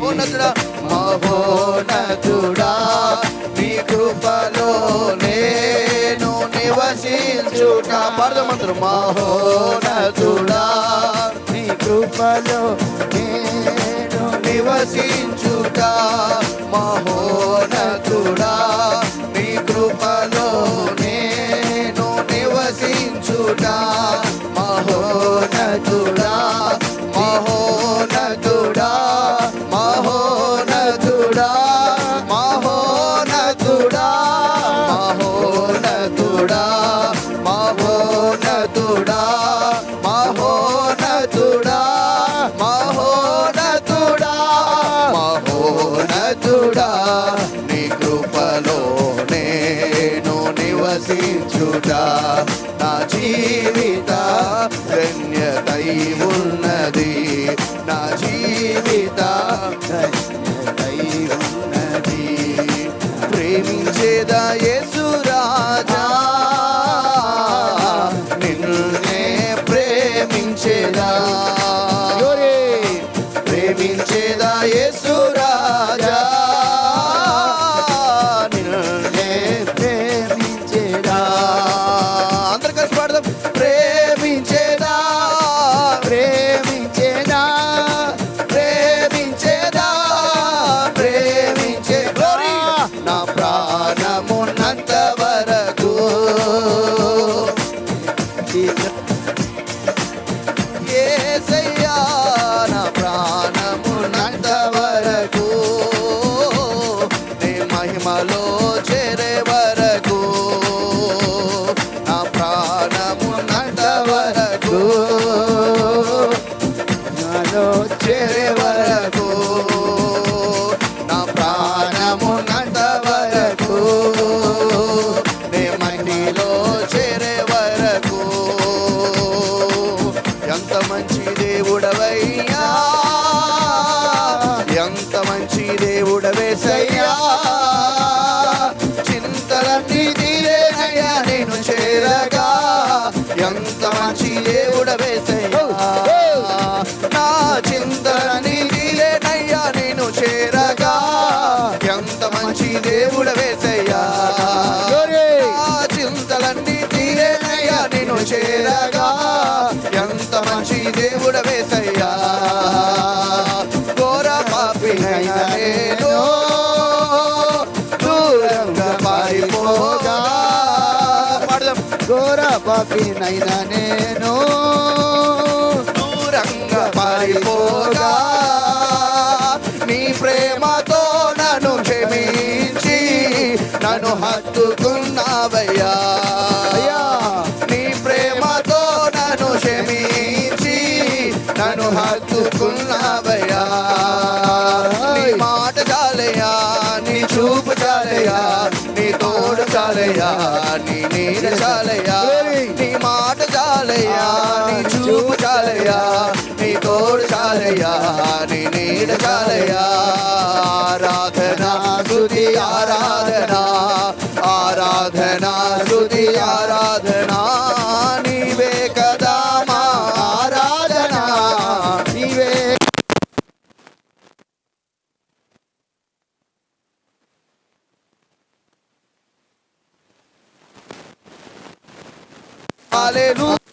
మహోన్నతుడా మహోన్నతుడా నీ కృపలో నేను నివసించుట పరదమంతుడు మహోన్నతుడా నీ కృపలో నేను నివసించుట. మహోన్నతుడా నీ కృపలో నేను నివసించుట. మహోన్నతుడా కృపలో నేను నివసించుట. నా జీవిత ధన్యతై ఉన్నది. నా జీవిత ధన్యతై ఉన్నది. ప్రేమించేదా చేరే వరకు నా ప్రాణమున్నంత వరకు నే మండిలో చేరే వరకు ఎంత మంచి దేవుడవయ్యా ఎంత మంచి దేవుడవేసయ్యా. చింతలన్నీ తీరేనయ్యా నేను చేరగా ఎంత మంచి దేవుడవేసయ్యా. చేరగా ఎంత మంచి దేవుడవేసయ్యా ఘోర పాపినైన నేను దూరంగా పారిపోగా. పాడదాం. ఘోర పాపినైనా నేను దూరంగా పారిపోగా. నీ ప్రేమతో నన్ను క్షమించి నన్ను హత్తుకున్నావయ్యా. హత్తుకున్నావయ్యా నీ మాట చాలయ్యా నీ చూపు చాలయ్యా నీ తోడు చాలయ్యా నీ నీడ చాలయ్యా నీ మాట చాలయ్యా నీ చూపు చాలయ్యా నీ తోడు చాలయ్యా నీ నీడ చాలయ్యా Hallelujah.